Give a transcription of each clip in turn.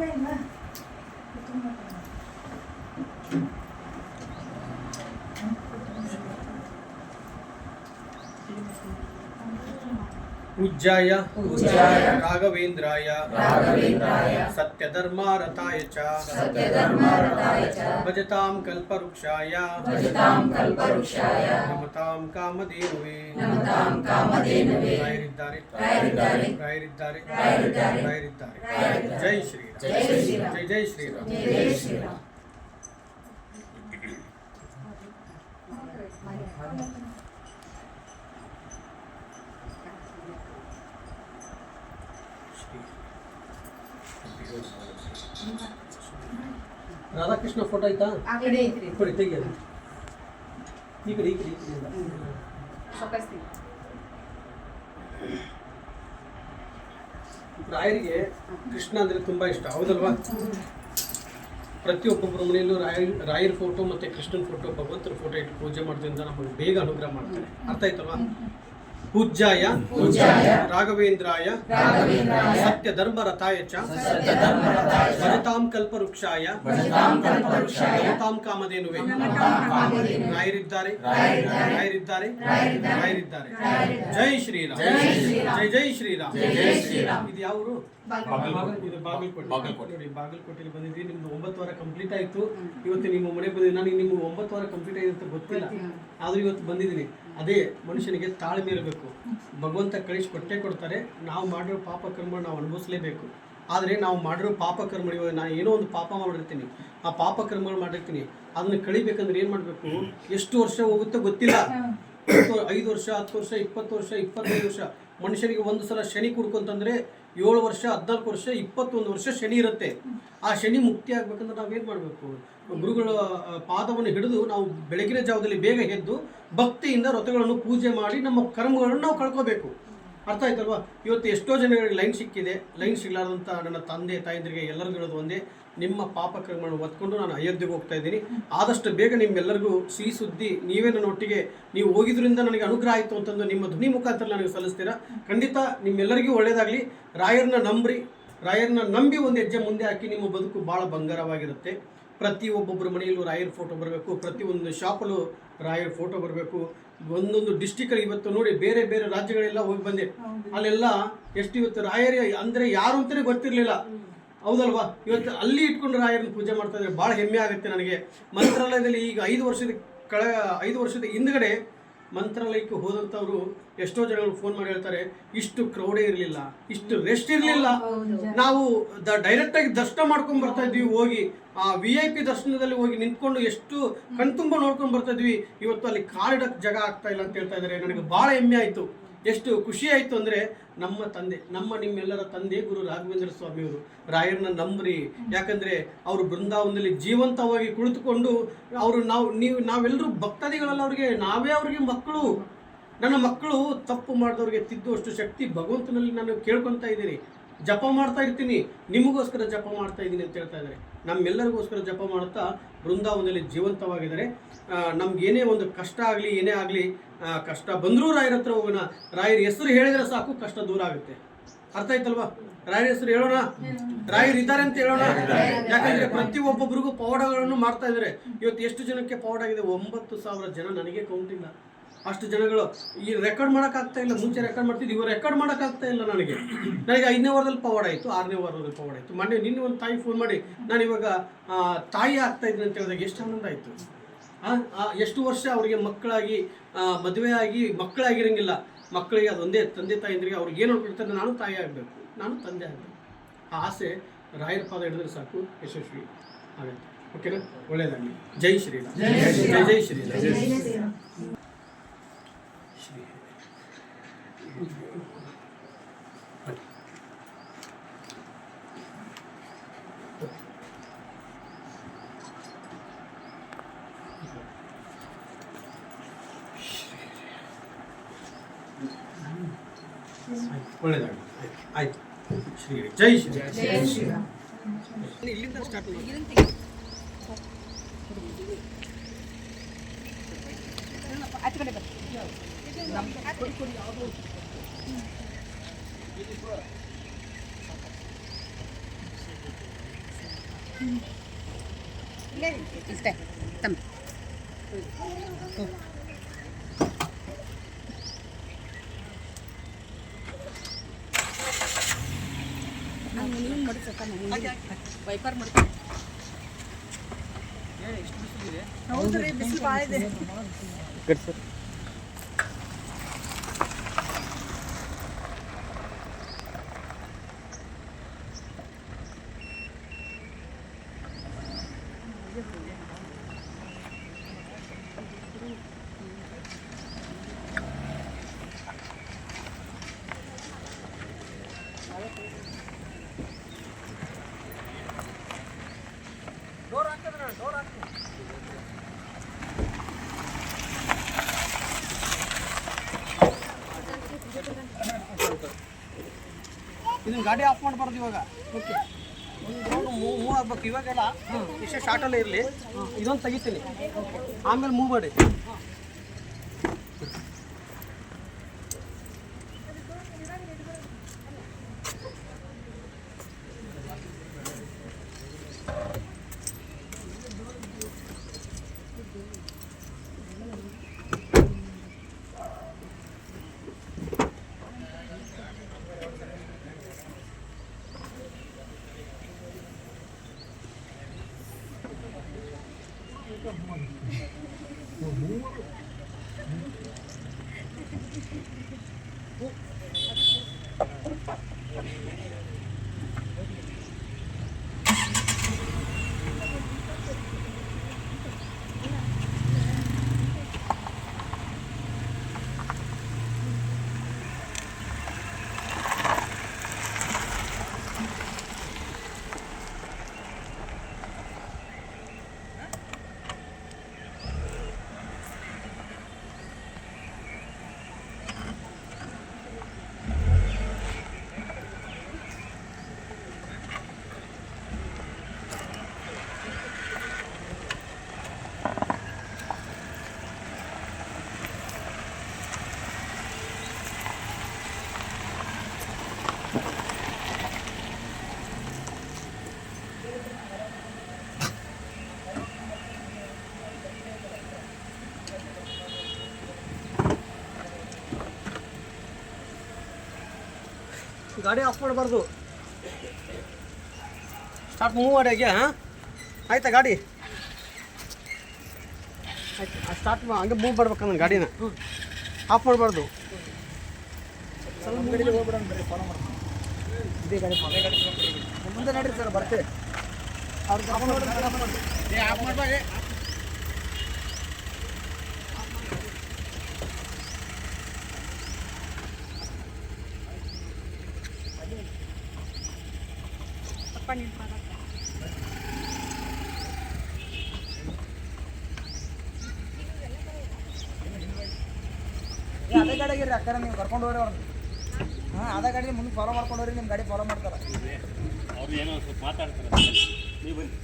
面が整ってます पूज्याय पूज्याय राघवेन्द्राय राघवेन्द्राय सत्यधर्मारताय च सत्यधर्मारताय च भजतां कल्पवृक्षाय भजतां कल्पवृक्षाय नमतां कामधेनुवे नमतां कामधेनुवे रायरिद्दारे रायरिद्दारे रायरिद्दारे रायरिद्दारे जय जय श्री राम जय जय श्री राम जय श्री राम ರಾಧಾಕೃಷ್ಣ ಫೋಟೋ ಆಯ್ತಾ? ಕಡೆ ಕೊಡಿ ತೆಗಿ. ಈ ಕಡೆ ಈ ಕಡೆ ಈ ಕಡೆಯಿಂದ. ರಾಯರಿಗೆ ಕೃಷ್ಣ ಅಂದರೆ ತುಂಬಾ ಇಷ್ಟ ಹೌದಲ್ವಾ? ಪ್ರತಿಯೊಬ್ಬೊಬ್ಬರ ಮನೆಯಲ್ಲೂ ರಾಯ ರಾಯರ ಫೋಟೋ ಮತ್ತೆ ಕೃಷ್ಣನ ಫೋಟೋ ಭಗವಂತರ ಫೋಟೋ ಇಟ್ಟು ಪೂಜೆ ಮಾಡೋದ್ರಿಂದ ನಮಗೆ ಬೇಗ ಅನುಗ್ರಹ ಮಾಡ್ತಾರೆ. ಅರ್ಥ ಆಯ್ತಲ್ವಾ? ಪೂಜ್ಯಾಯ ರಾಘವೇಂದ್ರಾಯ ರಾಘವೇಂದ್ರಾಯ ಸತ್ಯ ಧರ್ಮರಥಾಯ ಚ ಕಾಮಧೇನು ಕಲ್ಪವೃಕ್ಷಾಯ ನಮತಾಂ ಕಾಮಧೇನುವೆ ರಾಯರಿದ್ದಾರೆ ರಾಯರಿದ್ದಾರೆ ರಾಯರಿದ್ದಾರೆ ಜೈ ಶ್ರೀರಾಮ್. ಜೈ. ಜೈ ಜೈ ಶ್ರೀರಾಮ್. ಜೈ ಜೈ ಶ್ರೀರಾಮ್. ಇದು ಯಾವರು. ಇದು ಬಾಗಲಕೋಟೆ. ಬಾಗಲಕೋಟೆ. ನೋಡಿ ಬಂದಿದ್ದೀವಿ ನಿಮ್ದು ಒಂಬತ್ತು ವಾರ ಕಂಪ್ಲೀಟ್ ಆಯ್ತು. ಇವತ್ತು ನಿಮ್ಮ ಮನೆ ಬಂದಿದ್ದೀನಿ ನಾನು ನಿಮ್ಗೆ ಒಂಬತ್ತು ವಾರ ಕಂಪ್ಲೀಟ್ ಆಗಿದೆ ಅಂತ ಗೊತ್ತಿಲ್ಲ. ಆದರೂ ಇವತ್ತು ಬಂದಿದ್ದೀನಿ. ಅದೇ ಮನುಷ್ಯನಿಗೆ ತಾಳ್ಮೆ ಇರಬೇಕು. ಭಗವಂತ ಕಳಿಸಿ ಕೊಟ್ಟೇ ಕೊಡ್ತಾರೆ. ನಾವು ಮಾಡಿರೋ ಪಾಪ ಕರ್ಮ ನಾವು ಅನುಭವಿಸಲೇಬೇಕು. ಆದರೆ ನಾವು ಮಾಡಿರೋ ಪಾಪ ಕರ್ಮ ಇವಾಗ ನಾನು ಏನೋ ಒಂದು ಪಾಪ ಮಾಡಿರ್ತೀನಿ. ಆ ಪಾಪ ಕರ್ಮಗಳು ಮಾಡಿರ್ತೀನಿ. ಅದನ್ನು ಕಳಿಬೇಕಂದ್ರೆ ಏನು ಮಾಡಬೇಕು? ಎಷ್ಟು ವರ್ಷ ಹೋಗುತ್ತೋ ಗೊತ್ತಿಲ್ಲ. ಐದು ವರ್ಷ ಹತ್ತು ವರ್ಷ ಇಪ್ಪತ್ತು ವರ್ಷ ಇಪ್ಪತ್ತೈದು ವರ್ಷ. ಮನುಷ್ಯನಿಗೆ ಒಂದು ಸಲ ಶನಿ ಕುಡ್ಕೊಂತಂದ್ರೆ ಏಳು ವರ್ಷ, ಹದಿನಾಲ್ಕು ವರ್ಷ, ಇಪ್ಪತ್ತೊಂದು ವರ್ಷ ಶನಿ ಇರುತ್ತೆ. ಆ ಶನಿ ಮುಕ್ತಿ ಆಗ್ಬೇಕಂದ್ರೆ ನಾವೇನು ಮಾಡಬೇಕು? ಗುರುಗಳ ಪಾದವನ್ನು ಹಿಡಿದು ನಾವು ಬೆಳಗಿನ ಜಾವದಲ್ಲಿ ಬೇಗ ಎದ್ದು ಭಕ್ತಿಯಿಂದ ವ್ರತಗಳನ್ನು ಪೂಜೆ ಮಾಡಿ ನಮ್ಮ ಕರ್ಮಗಳನ್ನು ನಾವು ಕಳ್ಕೋಬೇಕು. ಅರ್ಥ ಆಯ್ತಲ್ವಾ? ಇವತ್ತು ಎಷ್ಟೋ ಜನಗಳಿಗೆ ಲೈನ್ ಸಿಕ್ಕಿದೆ. ಲೈನ್ ಸಿಗ್ಲಾರ್ದಂಥ ನನ್ನ ತಂದೆ, ತಾಯಂದಿರಿಗೆ ಎಲ್ಲರಿಗೂ ಹೇಳೋದು ಒಂದೇ, ನಿಮ್ಮ ಪಾಪ ಕ್ರಮಗಳನ್ನು ಒತ್ಕೊಂಡು ನಾನು ಅಯೋಧ್ಯೆಗೆ ಹೋಗ್ತಾ ಇದ್ದೀನಿ. ಆದಷ್ಟು ಬೇಗ ನಿಮ್ಮೆಲ್ಲರಿಗೂ ಸಿಹಿ ಸುದ್ದಿ, ನೀವೇ ನನ್ನ ಒಟ್ಟಿಗೆ, ನೀವು ಹೋಗಿದ್ರಿಂದ ನನಗೆ ಅನುಗ್ರಹ ಆಯಿತು ಅಂತಂದು ನಿಮ್ಮ ಧ್ವನಿ ಮುಖಾಂತರ ನನಗೆ ಸಲ್ಲಿಸ್ತೀರಾ? ಖಂಡಿತ ನಿಮ್ಮೆಲ್ಲರಿಗೂ ಒಳ್ಳೆಯದಾಗಲಿ ರಾಯರನ್ನ ನಂಬ್ರಿ, ರಾಯರನ್ನ ನಂಬಿ ಒಂದು ಹೆಜ್ಜೆ ಮುಂದೆ ಹಾಕಿ ನಿಮ್ಮ ಬದುಕು ಭಾಳ ಬಂಗಾರವಾಗಿರುತ್ತೆ. ಪ್ರತಿ ಮನೆಯಲ್ಲೂ ರಾಯರ್ ಫೋಟೋ ಬರಬೇಕು. ಪ್ರತಿಯೊಂದು ಶಾಪಲ್ಲೂ ರಾಯರ್ ಫೋಟೋ ಬರಬೇಕು. ಒಂದೊಂದು ಡಿಸ್ಟಿಕ್ ಇವತ್ತು ನೋಡಿ ಬೇರೆ ಬೇರೆ ರಾಜ್ಯಗಳೆಲ್ಲ ಹೋಗಿ ಬಂದೆ. ಅಲ್ಲೆಲ್ಲ ಎಷ್ಟು ಇವತ್ತು ರಾಯರ ಅಂದರೆ ಯಾರು ಅಂತಲೇ ಗೊತ್ತಿರಲಿಲ್ಲ. ಹೌದಲ್ವಾ? ಇವತ್ತು ಅಲ್ಲಿ ಇಟ್ಕೊಂಡು ರಾಯರನ್ನ ಪೂಜೆ ಮಾಡ್ತಾ ಇದ್ದಾರೆ. ಭಾಳ ಹೆಮ್ಮೆ ಆಗುತ್ತೆ ನನಗೆ. ಮಂತ್ರಾಲಯದಲ್ಲಿ ಈಗ ಐದು ವರ್ಷದ ಕಳೆ ಐದು ವರ್ಷದ ಹಿಂದ್ಗಡೆ ಮಂತ್ರಾಲಯಕ್ಕೆ ಹೋದಂಥವ್ರು ಎಷ್ಟೋ ಜನಗಳು ಫೋನ್ ಮಾಡಿ ಹೇಳ್ತಾರೆ ಇಷ್ಟು ಕ್ರೌಡೇ ಇರಲಿಲ್ಲ ಇಷ್ಟು ರೆಸ್ಟ್ ಇರಲಿಲ್ಲ. ನಾವು ದ ಡೈರೆಕ್ಟ್ ಆಗಿ ದರ್ಶನ ಮಾಡ್ಕೊಂಡ್ ಬರ್ತಾ ಇದ್ವಿ ಹೋಗಿ ಆ ವಿ ಐ ಪಿ ದರ್ಶನದಲ್ಲಿ ಹೋಗಿ ನಿಂತ್ಕೊಂಡು ಎಷ್ಟು ಕಣ್ತುಂಬ ನೋಡ್ಕೊಂಡು ಬರ್ತಾ ಇದ್ವಿ. ಇವತ್ತು ಅಲ್ಲಿ ಕಾಲಿಡಕ್ಕೆ ಜಾಗ ಆಗ್ತಾ ಇಲ್ಲ ಅಂತ ಹೇಳ್ತಾ ಇದ್ದಾರೆ. ನನಗೆ ಬಹಳ ಹೆಮ್ಮೆ ಆಯ್ತು. ಎಷ್ಟು ಖುಷಿ ಆಯಿತು ಅಂದ್ರೆ ನಮ್ಮ ತಂದೆ, ನಮ್ಮ ನಿಮ್ಮೆಲ್ಲರ ತಂದೆ ಗುರು ರಾಘವೇಂದ್ರ ಸ್ವಾಮಿಯವರು ರಾಯರನ್ನ ನಂಬ್ರಿ. ಯಾಕಂದ್ರೆ ಅವರು ಬೃಂದಾವನದಲ್ಲಿ ಜೀವಂತವಾಗಿ ಕುಳಿತುಕೊಂಡು ಅವರು ನಾವು, ನೀವು, ನಾವೆಲ್ಲರೂ ಭಕ್ತಾದಿಗಳಲ್ಲ ಅವ್ರಿಗೆ, ನಾವೇ ಅವ್ರಿಗೆ ಮಕ್ಕಳು. ನನ್ನ ಮಕ್ಕಳು ತಪ್ಪು ಮಾಡಿದವ್ರಿಗೆ ತಿದ್ದುವಷ್ಟು ಶಕ್ತಿ ಭಗವಂತನಲ್ಲಿ ನಾನು ಕೇಳ್ಕೊತಾ ಇದ್ದೀನಿ. ಜಪ ಮಾಡ್ತಾ ಇರ್ತೀನಿ. ನಿಮಗೋಸ್ಕರ ಜಪ ಮಾಡ್ತಾ ಇದ್ದೀನಿ ಅಂತ ಹೇಳ್ತಾ ಇದ್ದಾರೆ. ನಮ್ಮೆಲ್ಲರಿಗೋಸ್ಕರ ಜಪ ಮಾಡುತ್ತಾ ಬೃಂದಾವನದಲ್ಲಿ ಜೀವಂತವಾಗಿದ್ದಾರೆ. ಆ, ನಮ್ಗೆ ಏನೇ ಒಂದು ಕಷ್ಟ ಆಗಲಿ ಏನೇ ಆಗಲಿ ಕಷ್ಟ ಬಂದರೂ ರಾಯರ ಹತ್ರ ಹೋಗೋಣ. ರಾಯರ ಹೆಸರು ಹೇಳಿದ್ರೆ ಸಾಕು ಕಷ್ಟ ದೂರ ಆಗುತ್ತೆ. ಅರ್ಥ ಆಯ್ತಲ್ವಾ? ರಾಯರ ಹೆಸರು ಹೇಳೋಣ? ರಾಯರ್ ಇದ್ದಾರೆ ಅಂತ ಹೇಳೋಣ? ಯಾಕಂದ್ರೆ ಪ್ರತಿ ಒಬ್ಬೊಬ್ಬರಿಗೂ ಪವಾಡಗಳನ್ನು ಮಾಡ್ತಾ ಇದ್ದಾರೆ. ಇವತ್ತು ಎಷ್ಟು ಜನಕ್ಕೆ ಪವಾಡ ಆಗಿದೆ? ಒಂಬತ್ತು ಸಾವಿರ ಜನ. ನನಗೆ ಕೌಂಟ್ ಇಲ್ಲ. ಅಷ್ಟು ಜನಗಳು ಈ ರೆಕಾರ್ಡ್ ಮಾಡೋಕ್ಕಾಗ್ತಾ ಇಲ್ಲ ಮುಂಚೆ ರೆಕಾರ್ಡ್ ಮಾಡ್ತಿದ್ದು ಇವಾಗ ರೆಕಾರ್ಡ್ ಮಾಡೋಕ್ಕಾಗ್ತಾ ಇಲ್ಲ ನನಗೆ. ನನಗೆ ಐದನೇ ವಾರದಲ್ಲಿ ಪವಾಡ ಆಯಿತು ಆರನೇ ವಾರದಲ್ಲಿ ಪವಾಡ ಆಯಿತು. ಮೊನ್ನೆ ನಿನ್ನೆ ಒಂದು ತಾಯಿ ಫೋನ್ ಮಾಡಿ ನಾನು ಇವಾಗ ತಾಯಿ ಆಗ್ತಾ ಇದ್ದೀನಿ ಅಂತ ಹೇಳಿದಾಗ ಎಷ್ಟು ಆನಂದ ಆಯಿತು? ಎಷ್ಟು ವರ್ಷ ಅವರಿಗೆ ಮಕ್ಕಳಾಗಿ ಮದುವೆಯಾಗಿ ಮದುವೆ ಆಗಿ ಮಕ್ಕಳಾಗಿರಂಗಿಲ್ಲ. ಮಕ್ಕಳಿಗೆ ಅದೊಂದೇ ತಂದೆ ತಾಯಿಂದ್ರಿಗೆ ಅವ್ರಿಗೆ ಏನು ಅನ್ಕೊಳ್ತಾರೆ ನಾನು ತಾಯಿ ಆಗಬೇಕು ನಾನು ತಂದೆ ಆಗಬೇಕು. ಆ ಆಸೆ ರಾಯರ ಪಾದ ಹಿಡಿದ್ರೆ ಸಾಕು ಯಶಸ್ವಿ ಆಗುತ್ತೆ. ಓಕೆನಾ ಒಳ್ಳೆಯದಾಗಲಿ ಜೈ ಶ್ರೀರಾಮ್. ಜೈ ಜೈ ಶ್ರೀರಾಮ್. ಒಳ್ಳೇದಾಗಲಿ. ಆಯ್ತು. ಶ್ರೀ ಜೈ ಶ್ರೀ ಇಲ್ಲಿಂದ ಸ್ಟಾರ್ಟ್ ಇಷ್ಟೇ. ತಮ್ಮ. ನೀವು ವೈಪರ್ ಹೌದ್ರಿ ಬಿಸಿಲು ಭಾಳ ಇದನ್ನ ಗಾಡಿ ಆಫ್ ಮಾಡಬಾರ್ದು ಇವಾಗ. ಓಕೆ ಒಂದು ಮೂವ್ ಮೂವ್ ಆಗ್ಬೇಕು ಇವಾಗೆಲ್ಲ ಇಷ್ಟೇ ಶಾರ್ಟಲ್ಲೇ ಇರಲಿ. ಇದೊಂದು ತೆಗಿತೀನಿ. ಆಮೇಲೆ ಮೂವ್ ಮಾಡಿ. o muro. Hum. ಗಾಡಿ ಆಫ್ ಮಾಡಬಾರ್ದು. ಸ್ಟಾರ್ಟ್ ಮೂವ್ ಮಾಡಿ ಹಾಗೆ ಹಾಂ? ಆಯ್ತಾ ಗಾಡಿ? ಆಯ್ತು ಸ್ಟಾರ್ಟ್ ಹಂಗೆ ಮೂವ್ ಮಾಡ್ಬೇಕು ನನ್ನ ಗಾಡಿನ. ಆಫ್ ಮಾಡಬಾರ್ದು. ಮುಂದೆ ನಡೀರಿ ಸರ್ ಬರ್ತೀವಿ. ಏ, ಗಾಡಿಗೆ ಅಕ್ಕರ ನೀವು ಕರ್ಕೊಂಡು ಹೋಗ್ರಿ ಅವ್ರನ್ನ ಹಾಂ ಅದ ಗಾಡಿ ಮುಂದೆ ಫಾಲೋ ಮಾಡ್ಕೊಂಡು ಹೋಗ್ರಿ ನಿಮ್ಮ ಗಾಡಿ ಫಾಲೋ ಮಾಡ್ತಾರೆ. ಅವ್ರು ಏನೋ ಸ್ವಲ್ಪ ಮಾತಾಡ್ತಾರೆ ನೀವು ಬನ್ನಿ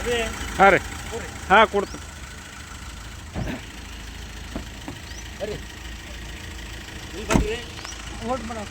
ಅದೇ ಹಾಂ ರೀ. ಹಾಂ ಕೊಡ್ತೀನಿ. ಇಲ್ಲಿ ಬನ್ರಿ ಓಟ್ ಮೇಡಮ್